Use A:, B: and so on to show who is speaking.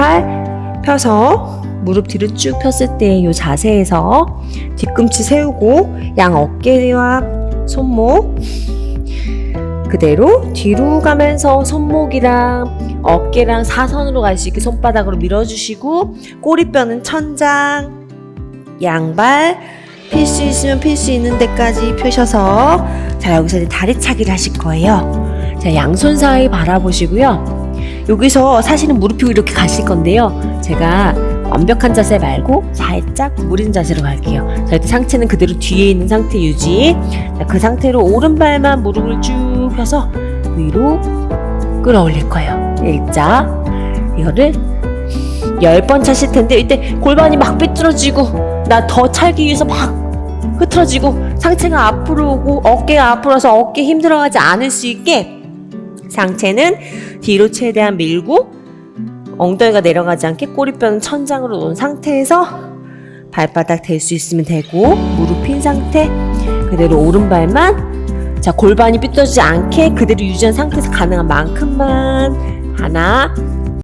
A: 양팔 펴서 무릎 뒤로 쭉 폈을 때이 자세에서 뒤꿈치 세우고 양 어깨와 손목 그대로 뒤로 가면서 손목이랑 어깨랑 사선으로 갈 수 있게 손바닥으로 밀어주시고 꼬리뼈는 천장 양발 필 수 있으면 필 수 있는 데까지 펴셔서 자 여기서 이제 다리차기를 하실 거예요. 자 양손 사이 바라보시고요 여기서 사실은 무릎 펴고 이렇게 가실 건데요. 제가 완벽한 자세 말고 살짝 구부린 자세로 갈게요. 자 이때 상체는 그대로 뒤에 있는 상태 유지. 자, 그 상태로 오른발만 무릎을 쭉 펴서 위로 끌어올릴 거예요. 일자. 이거를 열 번 차실 텐데 이때 골반이 막 삐뚤어지고 나 더 찰기 위해서 막 흐트러지고 상체가 앞으로 오고 어깨가 앞으로 와서 어깨 힘들어하지 않을 수 있게 상체는 뒤로 최대한 밀고 엉덩이가 내려가지 않게 꼬리뼈는 천장으로 놓은 상태에서 발바닥 댈수 있으면 대고 무릎 핀 상태 그대로 오른발만. 자 골반이 삐뚤어지지 않게 그대로 유지한 상태에서 가능한 만큼만 하나